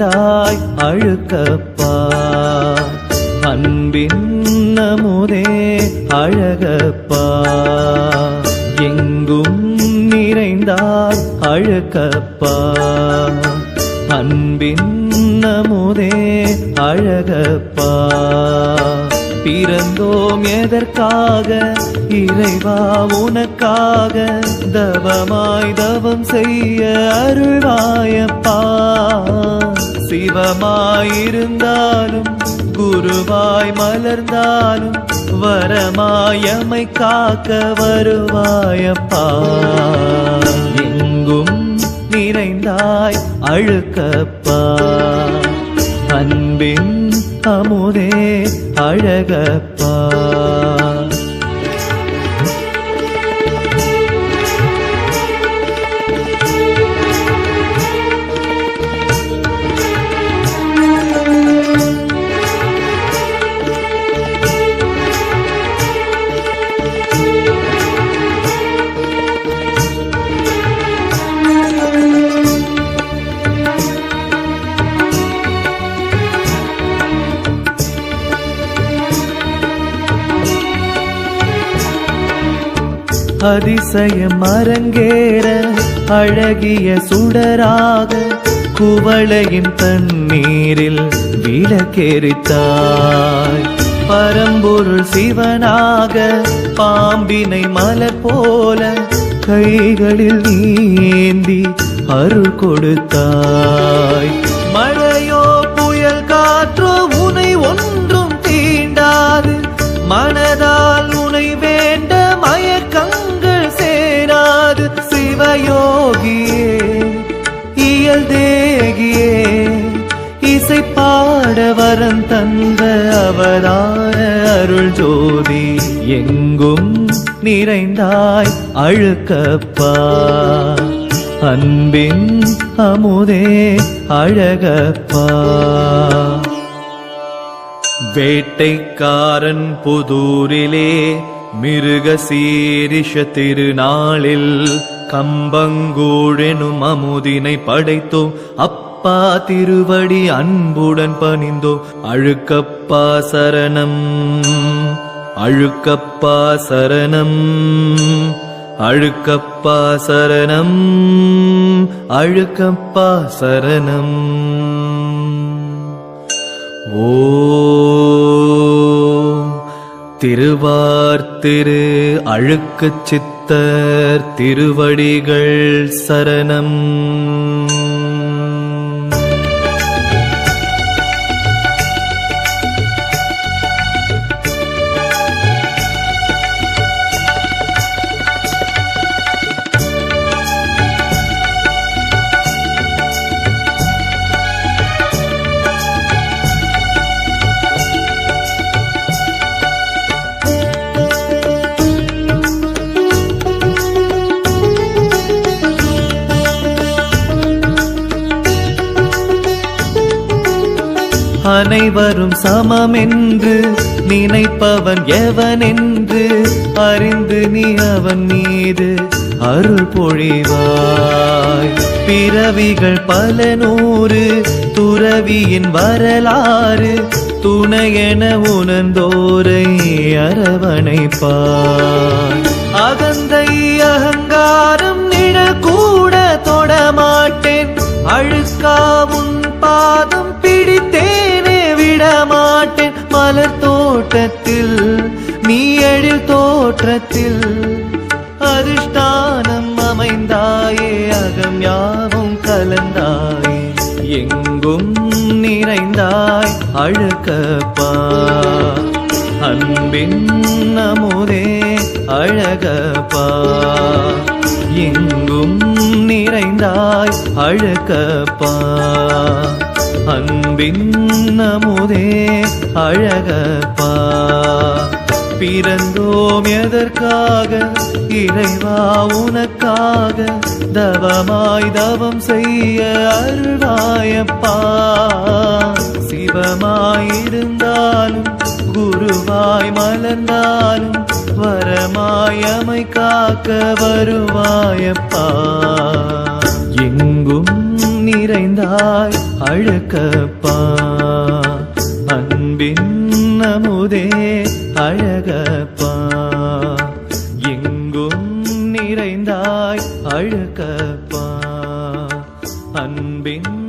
எங்கும் அழுக்கப்பா. அன்பின் நமுதே அழகப்பா. எங்கும் நிறைந்தாய் அழுக்கப்பா. அன்பின் நமுதே அழகப்பா. பிறந்தோம் எதற்காக? இறைவா உனக்காக தவமாய் தவம் செய்ய அருள்வாயப்பா. சிவமாயிருந்தாலும் குருவாய் மலர்ந்தாலும் வரமாயமை காக்க வருவாயப்பா. எங்கும் நிறைந்தாய் அழுக்கப்பா. அன்பின் அமுதே அழகப்பா. அதிசயம் அரங்கேற அழகிய சுடராக குவளையின் தண்ணீரில் விளக்கெரித்தாய் பரம்பொருள் சிவனாக பாம்பினை மலர் போல கைகளில் நீந்தி அருள் கொடுத்தாய். மழை வரம் அவதார அருள் ஜோதி எங்கும் நிறைந்தாய் அழுக்கப்பா. அன்பின் அமுதே அழகப்பா. வேட்டைக்காரன் புதூரிலே மிருக சீரிஷ திருநாளில் கம்பங்கூழெனும் அமுதினை படைத்தோம். அப்பா திருவடி அன்புடன் பணிந்தோம். அழுக்கப்பா சரணம் அழுக்கப்பா சரணம் அழுக்கப்பா சரணம் அழுக்கப்பா சரணம். ஓ திருவார்த்திரு அழுக்கு சித்தர் திருவடிகள் சரணம். அனைவரும் சமமென்று நினைப்பவன் எவனென்று அறிந்து நீ அவன் மீது அருள் பொழிவாய். பிறவிகள் பல நூறு துறவியின் வரலாறு துணையென உணர்ந்தோரை அரவணைப்பாய். அகந்தை அகங்காரம் நிழல் கூட தொடமாட்டேன் அழுக்காவும் பாதம் தோட்டத்தில் நீ எழில் தோற்றத்தில் அதிஷ்டானம் அமைந்தாயே அகம் யாவும் கலந்தாயே எங்கும் நிறைந்தாய் அழகப்பா அன்பின் நமுதே அழகப்பா. எங்கும் நிறைந்தாய் அழகப்பா. அன்பின் நமுதே அழகப்பா. பிறந்தோம் எதற்காக? இறைவா உனக்காக தவமாய் தவம் செய்ய அருள்வாயப்பா. சிவமாயிருந்தாலும் குருவாய் மலர்ந்தாலும் வரமாயமை காக்க வருவாயப்பா. எங்கும் நிறைந்தாய் அழகப்பா அன்பின் நமுதே அழகப்பா. எங்கும் நிறைந்தாய் அழகப்பா அன்பின்